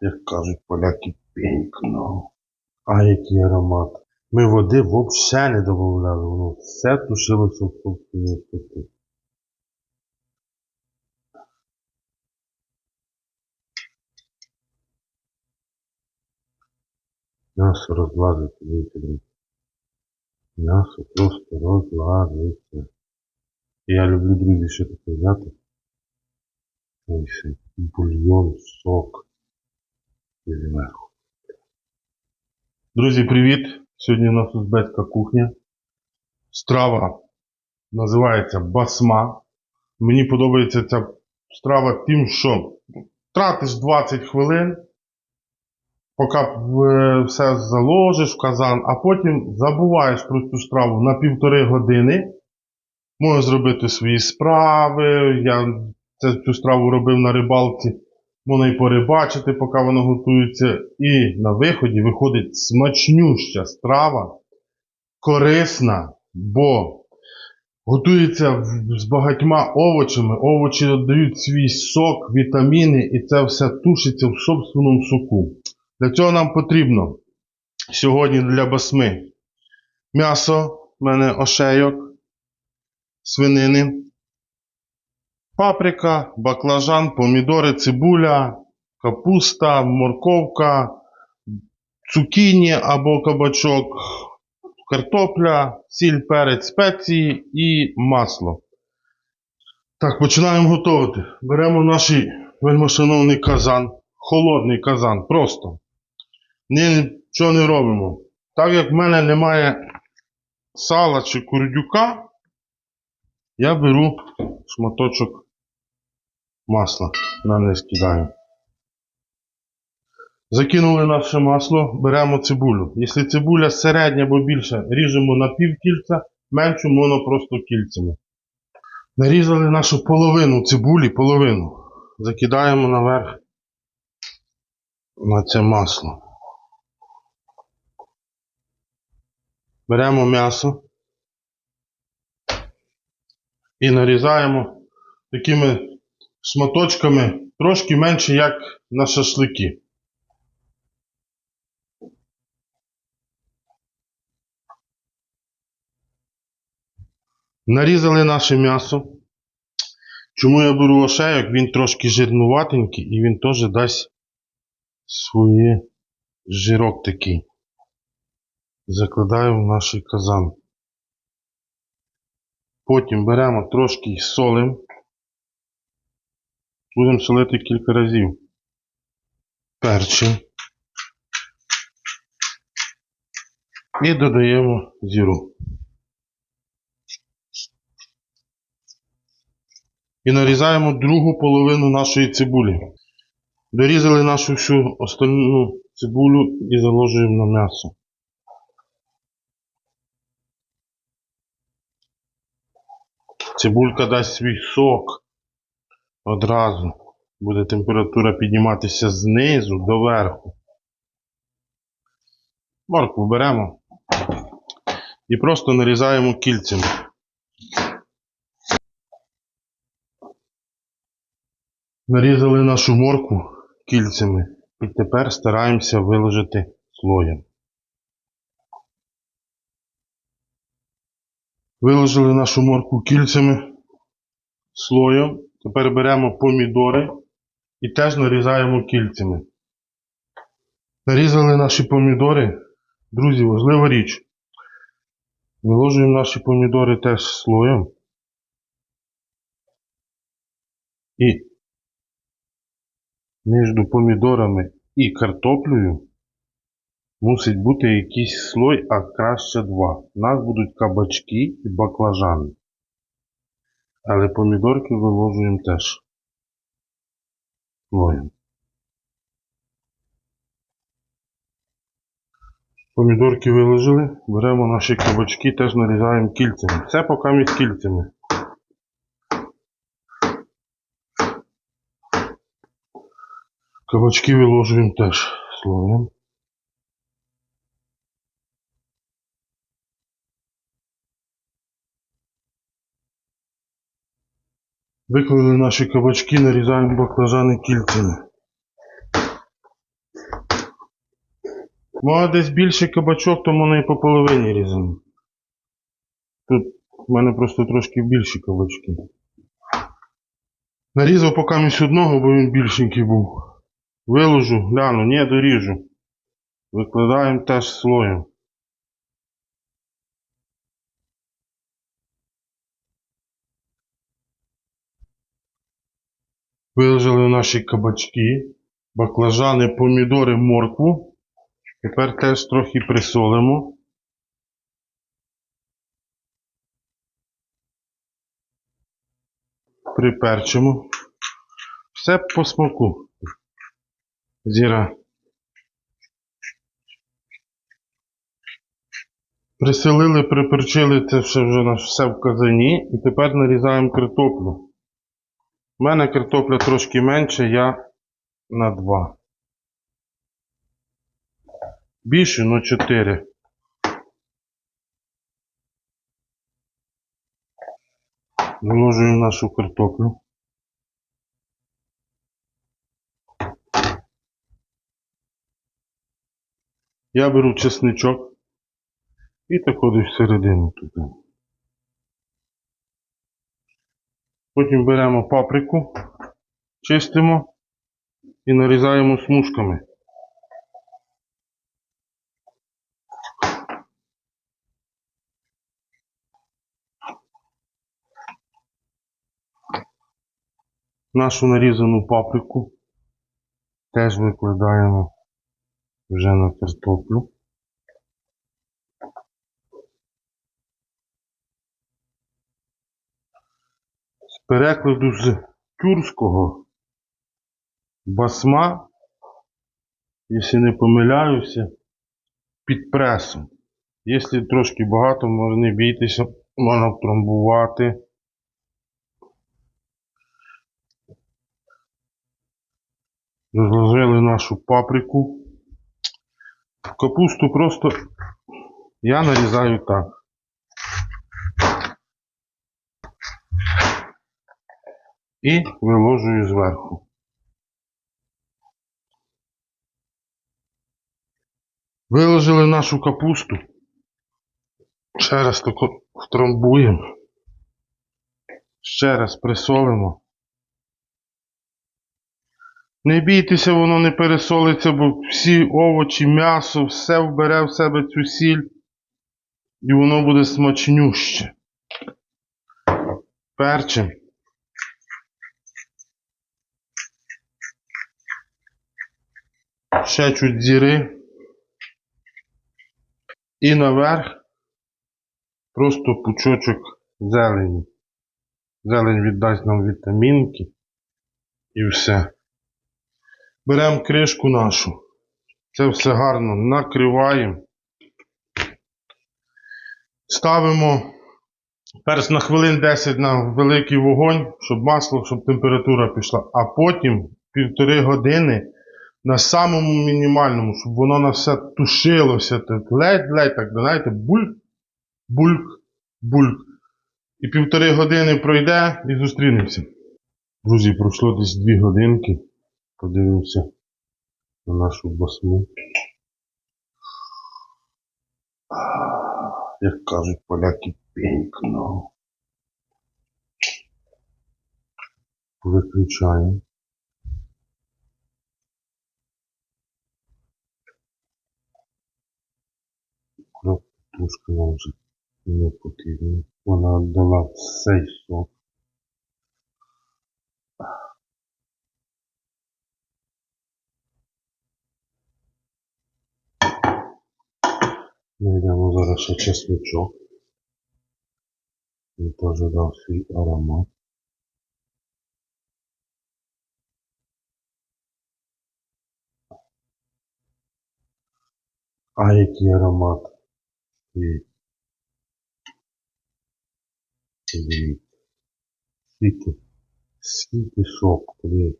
як кажуть поляки, пенькно. А який аромат. Ми води взагалі не додавали, воно все тушилося в собственній соку. М'ясо розлазиться, дивіться. М'ясо просто розлазиться. Я люблю, друзі, ще таке взяти. Бульйон, сок. Друзі, привіт! Сьогодні у нас узбецька кухня. Страва називається басма. Мені подобається ця страва тим, що тратиш 20 хвилин, поки е, все заложиш в казан, а потім забуваєш про цю страву на півтори години. Можеш зробити свої справи. Я цю страву робив на рибалці. Можна і порибачити, поки воно готується. І на виході виходить смачнюща страва, корисна, бо готується з багатьма овочами. Овочі дають свій сок, вітаміни, і це все тушиться в собственному соку. Для цього нам потрібно сьогодні для басми м'ясо, в мене ошейок, свинини, паприка, баклажан, помідори, цибуля, капуста, морковка, цукіні або кабачок, картопля, сіль, перець, спеції і масло. Так, починаємо готувати. Беремо наш вельмошановний казан, холодний казан, просто. Нічого не робимо. Так як в мене немає сала чи курдюка, я беру шматочок масла на низ кидаю. Закинули наше масло, беремо цибулю. Якщо цибуля середня або більша, ріжемо на пів кільця, меншу можна просто кільцями. Нарізали нашу половину цибулі, половину. Закидаємо наверх на це масло. Беремо м'ясо і нарізаємо такими шматочками трошки менше, як на шашлики. Нарізали наше м'ясо. Чому я беру ошейок? Він трошки жирнуватенький і він теж дасть своє жирок такий. Закладаємо в наш казан. Потім беремо трошки і солимо. Будемо солити кілька разів. Перчим. І додаємо зіру. І нарізаємо другу половину нашої цибулі. Дорізали нашу всю остальну цибулю і заложуємо на м'ясо. Цибулька дасть свій сок одразу. Буде температура підніматися знизу до верху. Моркву беремо і просто нарізаємо кільцями. Нарізали нашу моркву кільцями і тепер стараємося виложити слоєм. Виложили нашу моркву кільцями слоєм. Тепер беремо помідори і теж нарізаємо кільцями. Нарізали наші помідори. Друзі, важлива річ. Виложуємо наші помідори теж слоєм. І між помідорами і картоплею мусить бути якийсь слой, а краще два. У нас будуть кабачки і баклажани. Але помідорки виложуємо теж слоєм. Помідорки виложили, беремо наші кабачки, теж нарізаємо кільцями. Все поки між кільцями. Кабачки виложуємо теж слоєм. Виклали наші кабачки, нарізаємо баклажани кільцями. Може десь більше кабачок, то можна і по половині різано. Тут в мене просто трошки більші кабачки. Нарізав поки місь одного, бо він більшенький був. Виложу, гляну, ні, доріжу. Викладаємо теж слоєм. Виложили наші кабачки, баклажани, помідори, моркву. Тепер теж трохи присолимо. Приперчимо. Все по смаку. Зіра. Приселили, приперчили це все вже все в казані. І тепер нарізаємо картоплю. У мене картопля трошки менше, я на 2. Більше, ну 4. Виложуємо нашу картоплю. Я беру чесничок і так от всередину туди. Потім беремо паприку, чистимо і нарізаємо смужками. Нашу нарізану паприку теж викладаємо вже на картоплю. Перекладу з тюркського басма, якщо не помиляюся, під пресом. Якщо трошки багато, може не бійтеся, можна втрамбувати. Розложили нашу паприку. Капусту просто я нарізаю так. І виложую зверху. Виложили нашу капусту. Ще раз тако втрамбуємо. Ще раз присолимо. Не бійтеся, воно не пересолиться, бо всі овочі, м'ясо, все вбере в себе цю сіль. І воно буде смачнюще. Перчим. Ще чуть зіри. І наверх просто пучочок зелені. Зелень віддасть нам вітамінки. І все. Беремо кришку нашу. Це все гарно накриваємо. Ставимо перш на хвилин 10 на великий вогонь, щоб масло, щоб температура пішла. А потім півтори години на самому мінімальному, щоб воно на все тушилося. Ледь-ледь так, знаєте, бульк, бульк, бульк. І півтори години пройде і зустрінемося. Друзі, пройшло десь 2 годинки. Подивимося на нашу басму. Як кажуть поляки, пенькно. Виключаємо. Тушка нам вже не потрібна. Вона віддала цей сок. Знайдемо зараз ще чесничок. Він теж свій аромат. А який аромат? І... Дивіться. Скільки, скільки.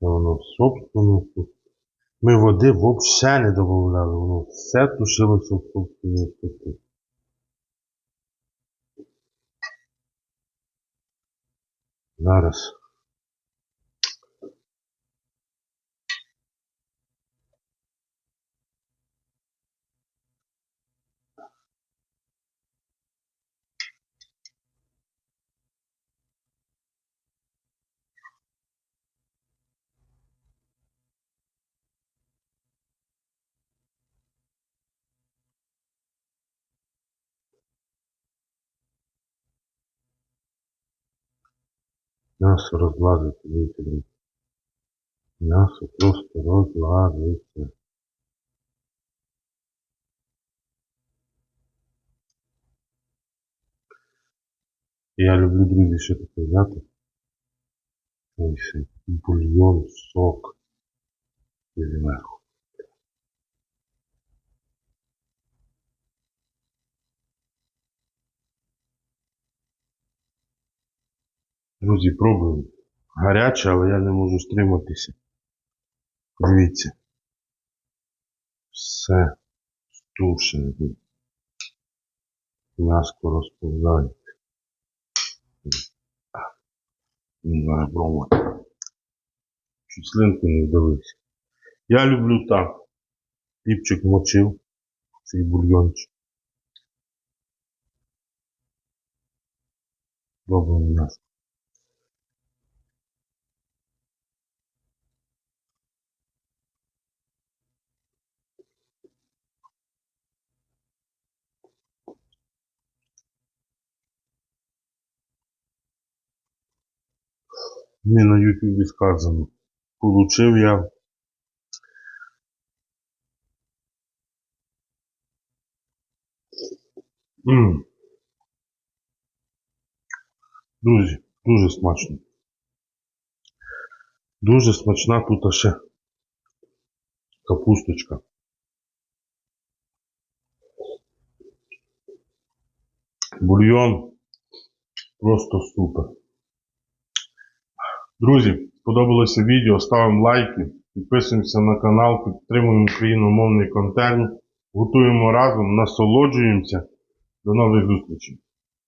Це воно собственно тут. Ми води взагалі не додавали, воно все тушилося в собственній соку. Зараз. М'ясо розлазиться, дивіться, друзі. М'ясо просто розлазиться. Я люблю, друзі, ще таке взяти. Ось бульйон, сок. І зверху. Друзі, пробуємо. Гаряче, але я не можу стриматися. Дивіться. Все стушене. М'яско розповзається. Не знаю, пробувати. Чуть слинку не вдавився. Я люблю так. Піпчик мочив. Цей бульйончик. Пробуємо м'ясо. Не на Ютубі сказано. Получив я. М. Друзі, дуже смачно. Дуже смачна тут ще капусточка. Бульйон просто супер. Друзі, сподобалося відео, ставимо лайки, підписуємося на канал, підтримуємо україномовний контент, готуємо разом, насолоджуємося. До нових зустрічей!